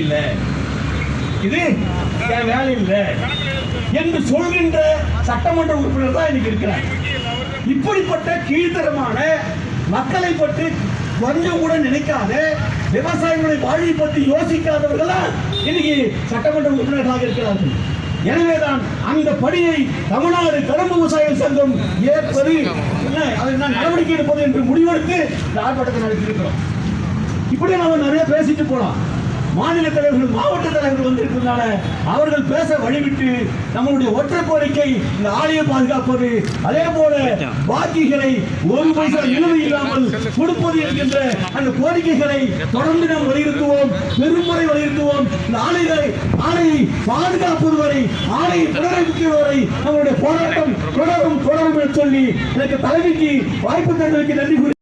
இருக்குது என் வேலை இல்லை. என்று சொல்கின்ற சட்டமன்ற உறுப்பினர் தான் இன்னைக்கு இருக்கிறார். இப்படிப்பட்ட கீழ்த்தரமான மக்களை பற்றி கொஞ்சம் கூட நினைக்காத விவசாயிகளுடைய வாழ்வை பற்றி யோசிக்காதவர்கள் இன்னைக்கு சட்டமன்ற உறுப்பினர்களாக இருக்கிறார்கள். எனவேதான் அந்த படியை தமிழ்நாடு கரும்பு விவசாயிகள் சங்கம் ஏற்பது என்ன அதை நான் நடவடிக்கை எடுப்பது என்று முடிவெடுத்து இந்த ஆர்ப்பாட்டத்தை நடத்தியிருக்கிறோம். இப்படி நாம நிறைய பேசிட்டு போலாம். மாநில தலைவர்கள் மாவட்ட தலைவர்கள் வந்திருக்கிறதுனால அவர்கள் பேச வழிவிட்டு நம்மளுடைய ஒற்றை கோரிக்கை இந்த ஆலய பாதுகாப்பது. அதே போல பாக்கிகளை ஒரு பைசா நிலுவை இல்லாமல் கொடுப்பது என்கின்ற அந்த கோரிக்கைகளை தொடர்ந்து நாம் வலியுறுத்துவோம் பெருமுறை வலியுறுத்துவோம். இந்த ஆலைகளை ஆலையை பாதுகாப்பது வரை ஆலையை புனரமைக்கும் வரை நம்மளுடைய போராட்டம் தொடரும் தொடரும் என்று சொல்லி எனக்கு தலைமைக்கு வாய்ப்பு தந்ததற்கு நன்றி கூறி